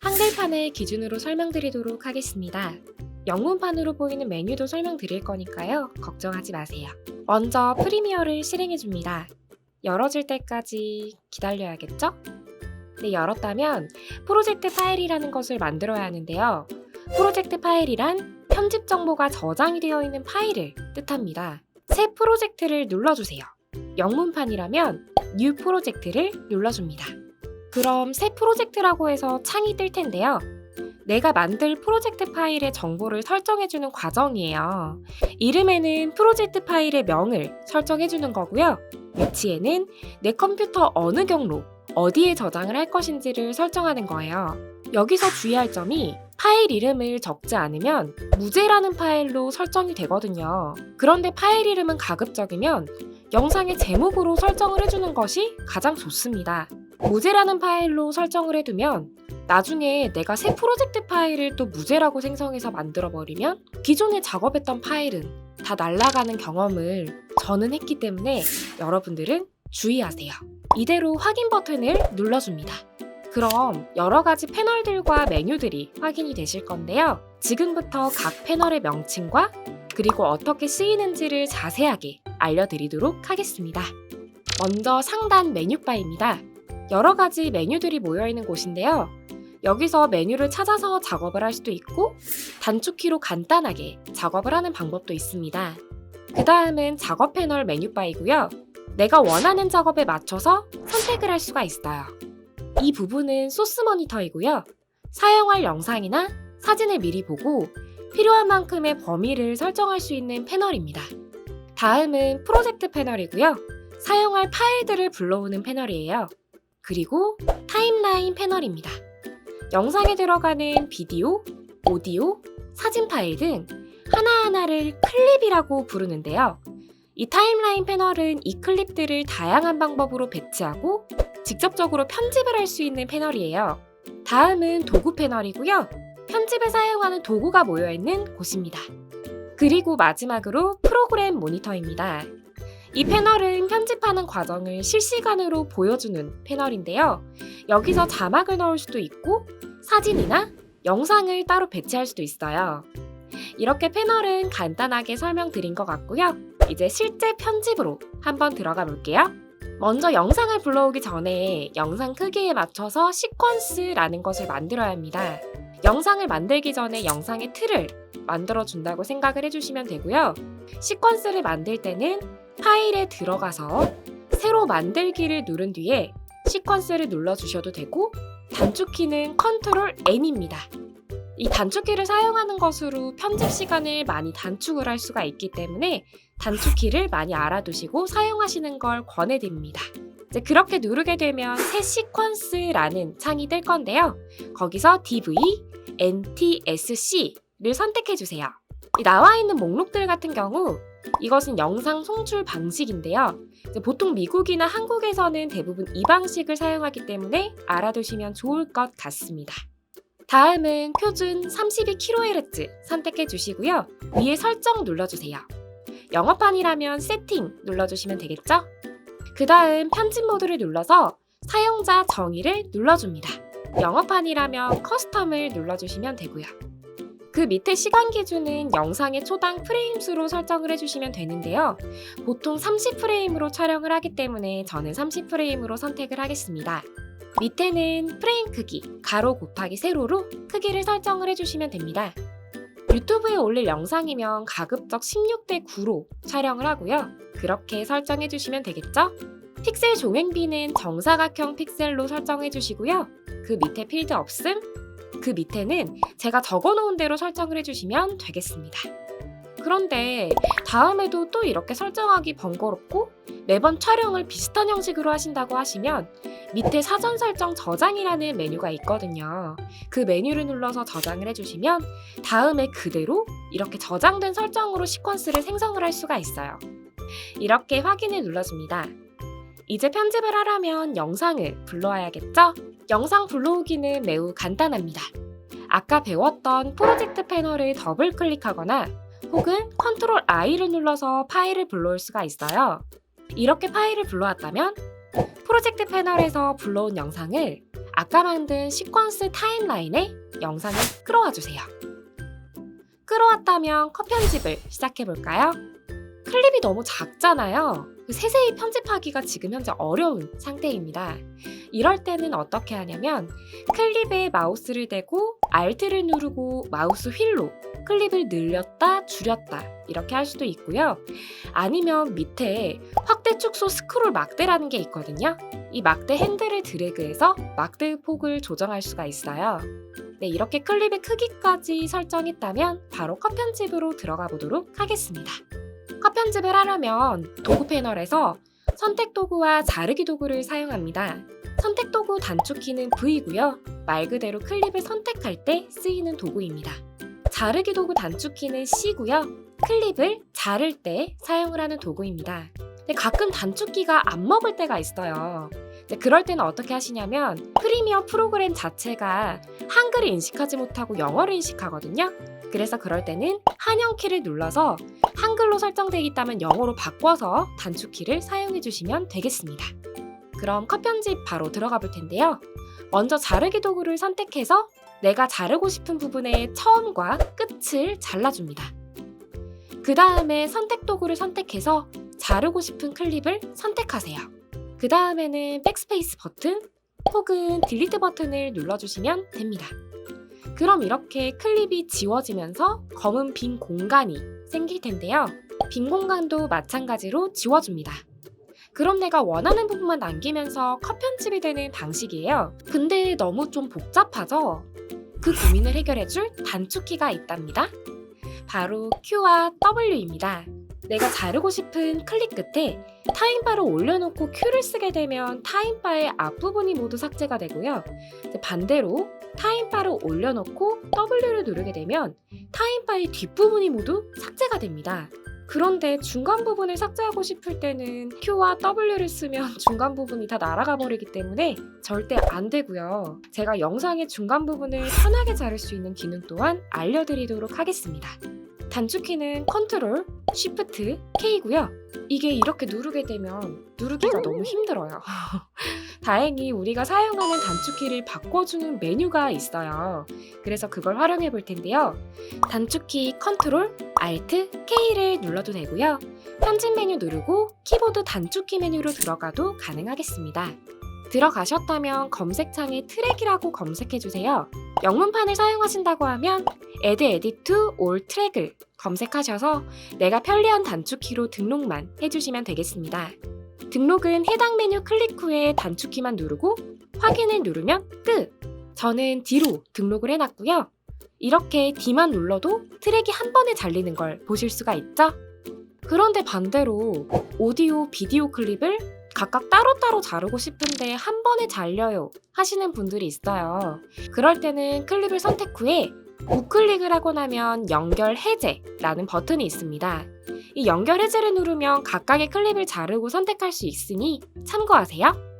한글판을 기준으로 설명드리도록 하겠습니다. 영문판으로 보이는 메뉴도 설명드릴 거니까요. 걱정하지 마세요. 먼저 프리미어를 실행해줍니다. 열어질 때까지 기다려야겠죠? 네, 열었다면 프로젝트 파일이라는 것을 만들어야 하는데요. 프로젝트 파일이란 편집 정보가 저장이 되어 있는 파일을 뜻합니다. 새 프로젝트를 눌러주세요. 영문판이라면 New 프로젝트를 눌러줍니다. 그럼 새 프로젝트라고 해서 창이 뜰 텐데요. 내가 만들 프로젝트 파일의 정보를 설정해주는 과정이에요. 이름에는 프로젝트 파일의 명을 설정해주는 거고요. 위치에는 내 컴퓨터 어느 경로, 어디에 저장을 할 것인지를 설정하는 거예요. 여기서 주의할 점이 파일 이름을 적지 않으면 무제라는 파일로 설정이 되거든요. 그런데 파일 이름은 가급적이면 영상의 제목으로 설정을 해주는 것이 가장 좋습니다. 무제라는 파일로 설정을 해두면 나중에 내가 새 프로젝트 파일을 또 무제라고 생성해서 만들어버리면 기존에 작업했던 파일은 다 날아가는 경험을 저는 했기 때문에 여러분들은 주의하세요. 이대로 확인 버튼을 눌러줍니다. 그럼 여러 가지 패널들과 메뉴들이 확인이 되실 건데요. 지금부터 각 패널의 명칭과 그리고 어떻게 쓰이는지를 자세하게 알려드리도록 하겠습니다. 먼저 상단 메뉴바입니다. 여러 가지 메뉴들이 모여 있는 곳인데요. 여기서 메뉴를 찾아서 작업을 할 수도 있고 단축키로 간단하게 작업을 하는 방법도 있습니다. 그 다음은 작업 패널 메뉴바이고요. 내가 원하는 작업에 맞춰서 선택을 할 수가 있어요. 이 부분은 소스 모니터이고요. 사용할 영상이나 사진을 미리 보고 필요한 만큼의 범위를 설정할 수 있는 패널입니다. 다음은 프로젝트 패널이고요. 사용할 파일들을 불러오는 패널이에요. 그리고 타임라인 패널입니다. 영상에 들어가는 비디오, 오디오, 사진 파일 등 하나하나를 클립이라고 부르는데요. 이 타임라인 패널은 이 클립들을 다양한 방법으로 배치하고 직접적으로 편집을 할 수 있는 패널이에요. 다음은 도구 패널이고요. 편집에 사용하는 도구가 모여 있는 곳입니다. 그리고 마지막으로 프로그램 모니터입니다. 이 패널은 편집하는 과정을 실시간으로 보여주는 패널인데요. 여기서 자막을 넣을 수도 있고 사진이나 영상을 따로 배치할 수도 있어요. 이렇게 패널은 간단하게 설명드린 것 같고요. 이제 실제 편집으로 한번 들어가 볼게요. 먼저 영상을 불러오기 전에 영상 크기에 맞춰서 시퀀스라는 것을 만들어야 합니다. 영상을 만들기 전에 영상의 틀을 만들어 준다고 생각을 해주시면 되고요. 시퀀스를 만들 때는 파일에 들어가서 새로 만들기를 누른 뒤에 시퀀스를 눌러주셔도 되고 단축키는 컨트롤 N입니다. 이 단축키를 사용하는 것으로 편집 시간을 많이 단축을 할 수가 있기 때문에 단축키를 많이 알아두시고 사용하시는 걸 권해드립니다. 이제 그렇게 누르게 되면 새 시퀀스라는 창이 뜰 건데요. 거기서 DV, NTSC를 선택해 주세요. 이 나와 있는 목록들 같은 경우 이것은 영상 송출 방식인데요. 보통 미국이나 한국에서는 대부분 이 방식을 사용하기 때문에 알아두시면 좋을 것 같습니다. 다음은 표준 32kHz 선택해 주시고요. 위에 설정 눌러주세요. 영어판이라면 세팅 눌러주시면 되겠죠? 그 다음 편집 모드를 눌러서 사용자 정의를 눌러줍니다. 영어판이라면 커스텀을 눌러주시면 되고요. 그 밑에 시간 기준은 영상의 초당 프레임 수로 설정을 해주시면 되는데요. 보통 30프레임으로 촬영을 하기 때문에 저는 30프레임으로 선택을 하겠습니다. 밑에는 프레임 크기, 가로 곱하기 세로로 크기를 설정을 해주시면 됩니다. 유튜브에 올릴 영상이면 가급적 16대 9로 촬영을 하고요. 그렇게 설정해 주시면 되겠죠? 픽셀 종횡비는 정사각형 픽셀로 설정해 주시고요. 그 밑에 필드 없음, 그 밑에는 제가 적어 놓은 대로 설정을 해 주시면 되겠습니다. 그런데 다음에도 또 이렇게 설정하기 번거롭고 매번 촬영을 비슷한 형식으로 하신다고 하시면 밑에 사전 설정 저장이라는 메뉴가 있거든요. 그 메뉴를 눌러서 저장을 해주시면 다음에 그대로 이렇게 저장된 설정으로 시퀀스를 생성을 할 수가 있어요. 이렇게 확인을 눌러줍니다. 이제 편집을 하려면 영상을 불러와야겠죠? 영상 불러오기는 매우 간단합니다. 아까 배웠던 프로젝트 패널을 더블 클릭하거나 혹은 컨트롤 I를 눌러서 파일을 불러올 수가 있어요. 이렇게 파일을 불러왔다면 프로젝트 패널에서 불러온 영상을 아까 만든 시퀀스 타임라인에 영상을 끌어와 주세요. 끌어왔다면 컷 편집을 시작해 볼까요? 클립이 너무 작잖아요. 그 세세히 편집하기가 지금 현재 어려운 상태입니다. 이럴 때는 어떻게 하냐면 클립에 마우스를 대고 Alt를 누르고 마우스 휠로 클립을 늘렸다 줄였다 이렇게 할 수도 있고요. 아니면 밑에 확대 축소 스크롤 막대라는 게 있거든요. 이 막대 핸들을 드래그해서 막대 폭을 조정할 수가 있어요. 네, 이렇게 클립의 크기까지 설정했다면 바로 컷 편집으로 들어가 보도록 하겠습니다. 컷 편집을 하려면 도구 패널에서 선택 도구와 자르기 도구를 사용합니다. 선택 도구 단축키는 V고요. 말 그대로 클립을 선택할 때 쓰이는 도구입니다. 자르기 도구 단축키는 C고요. 클립을 자를 때 사용을 하는 도구입니다. 근데 가끔 단축키가 안 먹을 때가 있어요. 그럴 때는 어떻게 하시냐면 프리미어 프로그램 자체가 한글을 인식하지 못하고 영어를 인식하거든요. 그래서 그럴 때는 한영 키를 눌러서 한글로 설정되어 있다면 영어로 바꿔서 단축키를 사용해 주시면 되겠습니다. 그럼 컷 편집 바로 들어가 볼 텐데요. 먼저 자르기 도구를 선택해서 내가 자르고 싶은 부분의 처음과 끝을 잘라줍니다. 그 다음에 선택 도구를 선택해서 자르고 싶은 클립을 선택하세요. 그 다음에는 백스페이스 버튼 혹은 딜리트 버튼을 눌러주시면 됩니다. 그럼 이렇게 클립이 지워지면서 검은 빈 공간이 생길 텐데요. 빈 공간도 마찬가지로 지워줍니다. 그럼 내가 원하는 부분만 남기면서 컷 편집이 되는 방식이에요. 근데 너무 좀 복잡하죠? 그 고민을 해결해줄 단축키가 있답니다. 바로 Q와 W입니다. 내가 자르고 싶은 클릭 끝에 타임바를 올려놓고 Q를 쓰게 되면 타임바의 앞부분이 모두 삭제가 되고요. 반대로 타임바를 올려놓고 W를 누르게 되면 타임바의 뒷부분이 모두 삭제가 됩니다. 그런데 중간 부분을 삭제하고 싶을 때는 Q와 W를 쓰면 중간 부분이 다 날아가 버리기 때문에 절대 안 되고요. 제가 영상의 중간 부분을 편하게 자를 수 있는 기능 또한 알려드리도록 하겠습니다. 단축키는 컨트롤, 쉬프트, K고요. 이게 이렇게 누르게 되면 누르기가 너무 힘들어요. 다행히 우리가 사용하는 단축키를 바꿔주는 메뉴가 있어요. 그래서 그걸 활용해 볼 텐데요. 단축키 컨트롤, Alt, K를 눌러도 되고요. 편집 메뉴 누르고 키보드 단축키 메뉴로 들어가도 가능하겠습니다. 들어가셨다면 검색창에 트랙이라고 검색해 주세요. 영문판을 사용하신다고 하면 Add Edit to All 트랙을 검색하셔서 내가 편리한 단축키로 등록만 해주시면 되겠습니다. 등록은 해당 메뉴 클릭 후에 단축키만 누르고 확인을 누르면 끝! 저는 D로 등록을 해놨고요. 이렇게 D만 눌러도 트랙이 한 번에 잘리는 걸 보실 수가 있죠? 그런데 반대로 오디오, 비디오 클립을 각각 따로따로 자르고 싶은데 한 번에 잘려요 하시는 분들이 있어요. 그럴 때는 클립을 선택 후에 우클릭을 하고 나면 연결 해제라는 버튼이 있습니다. 이 연결 해제를 누르면 각각의 클립을 자르고 선택할 수 있으니 참고하세요.